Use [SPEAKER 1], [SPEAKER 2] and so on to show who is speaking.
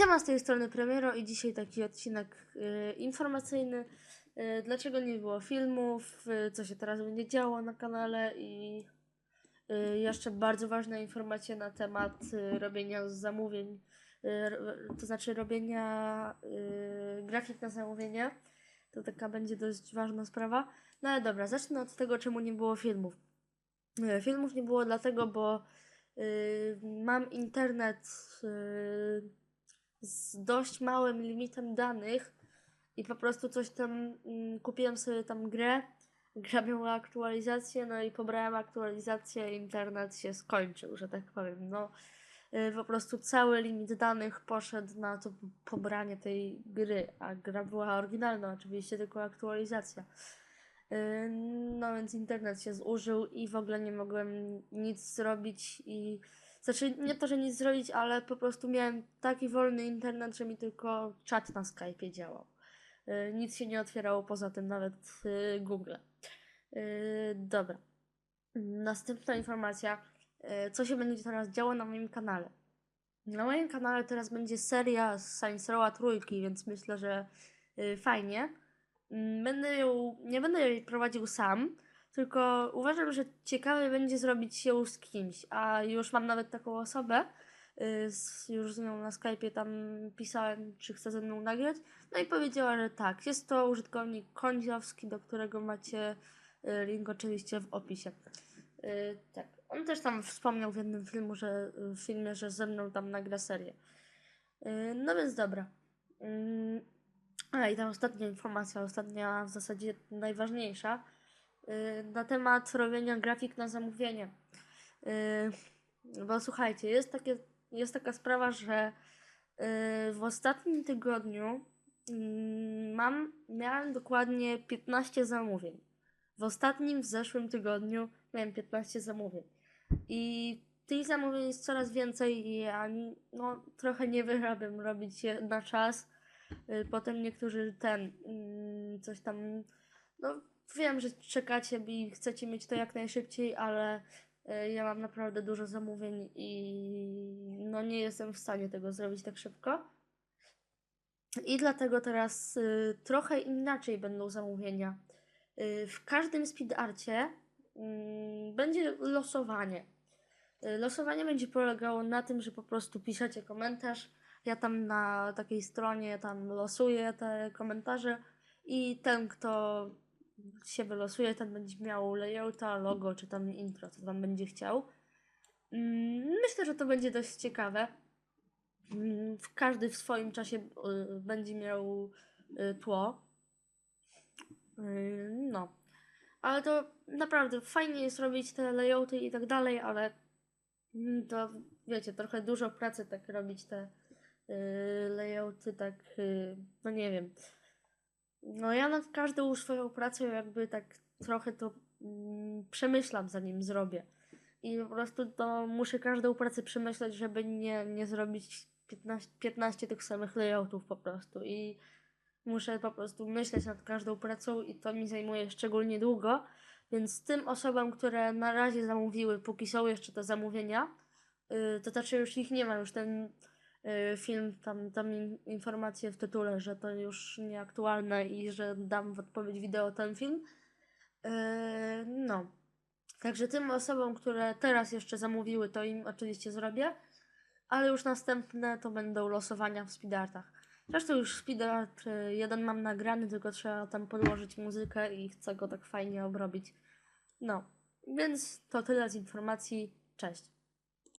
[SPEAKER 1] Siema, z tej strony Premiero i dzisiaj taki odcinek y, informacyjny. Y, dlaczego nie było filmów, y, co się teraz będzie działo na kanale i y, jeszcze bardzo ważna informacja na temat y, robienia zamówień, y, to znaczy robienia y, grafik na zamówienie. To taka będzie dość ważna sprawa. No ale dobra, zacznę od tego, czemu nie było filmów. Y, Filmów nie było dlatego, bo y, mam internet y, z dość małym limitem danych i po prostu coś tam mm, kupiłem sobie tam grę. Gra aktualizację, no i pobrałem aktualizację, internet się skończył, że tak powiem. No, y, po prostu cały limit danych poszedł na to pobranie tej gry, a gra była oryginalna, oczywiście tylko aktualizacja. Y, No więc internet się zużył i w ogóle nie mogłem nic zrobić i znaczy nie to, że nic zrobić, ale po prostu miałem taki wolny internet, że mi tylko czat na Skype'ie działał. Y, Nic się nie otwierało poza tym, nawet y, Google. Y, Dobra. Następna informacja. Co się będzie teraz działo na moim kanale? Na moim kanale teraz będzie seria z Science Rowa trójki, więc myślę, że fajnie. Mm, Będę ją, nie będę jej prowadził sam, tylko uważam, że ciekawe będzie zrobić ją z kimś, a już mam nawet taką osobę, y, już z nią na Skype'ie tam pisałem, czy chce ze mną nagrać, no i powiedziała, że tak, jest to użytkownik Kądziowski, do którego macie y, link oczywiście w opisie. Y, Tak, on też tam wspomniał w jednym filmu, że, w filmie, że ze mną tam nagra serię. No więc dobra. Mm, A i ta ostatnia informacja, ostatnia w zasadzie najważniejsza, na temat robienia grafik na zamówienie. Y, Bo słuchajcie, jest, takie, jest taka sprawa, że y, w ostatnim tygodniu mm, mam, miałem dokładnie 15 zamówień. W ostatnim, w zeszłym tygodniu miałem 15 zamówień. I tych zamówień jest coraz więcej i ja no, trochę nie wyrabiam robić je na czas. Y, Potem niektórzy ten mm, coś tam. No, wiem, że czekacie i chcecie mieć to jak najszybciej, ale y, ja mam naprawdę dużo zamówień i no nie jestem w stanie tego zrobić tak szybko. I dlatego teraz y, trochę inaczej będą zamówienia. Y, w każdym speedarcie mm, będzie losowanie. Y, Losowanie będzie polegało na tym, że po prostu piszecie komentarz. Ja tam na takiej stronie tam losuję te komentarze i ten, kto się wylosuje, ten będzie miał layouta, logo czy tam intro, co tam będzie chciał. Mm, Myślę, że to będzie dość ciekawe. Mm, każdy w swoim czasie y, będzie miał y, tło. Y, No. Ale to naprawdę fajnie jest robić te layouty i tak dalej, ale mm, to wiecie, trochę dużo pracy tak robić te layouty, tak, no nie wiem. No ja nad każdą swoją pracą jakby tak trochę to mm, przemyślam zanim zrobię. I po prostu to muszę każdą pracę przemyśleć, żeby nie, nie zrobić 15, 15 tych samych layoutów po prostu. I muszę po prostu myśleć nad każdą pracą i to mi zajmuje szczególnie długo. Więc tym osobom, które na razie zamówiły, póki są jeszcze te zamówienia, yy, to znaczy już ich nie ma, już ten film, tam, tam in, informacje w tytule, że to już nieaktualne i że dam w odpowiedź wideo ten film. Yy, no. Także tym osobom, które teraz jeszcze zamówiły, to im oczywiście zrobię, ale już następne to będą losowania w speedartach. Zresztą już speedart y, jeden mam nagrany, tylko trzeba tam podłożyć muzykę i chcę go tak fajnie obrobić. No, więc to tyle z informacji. Cześć.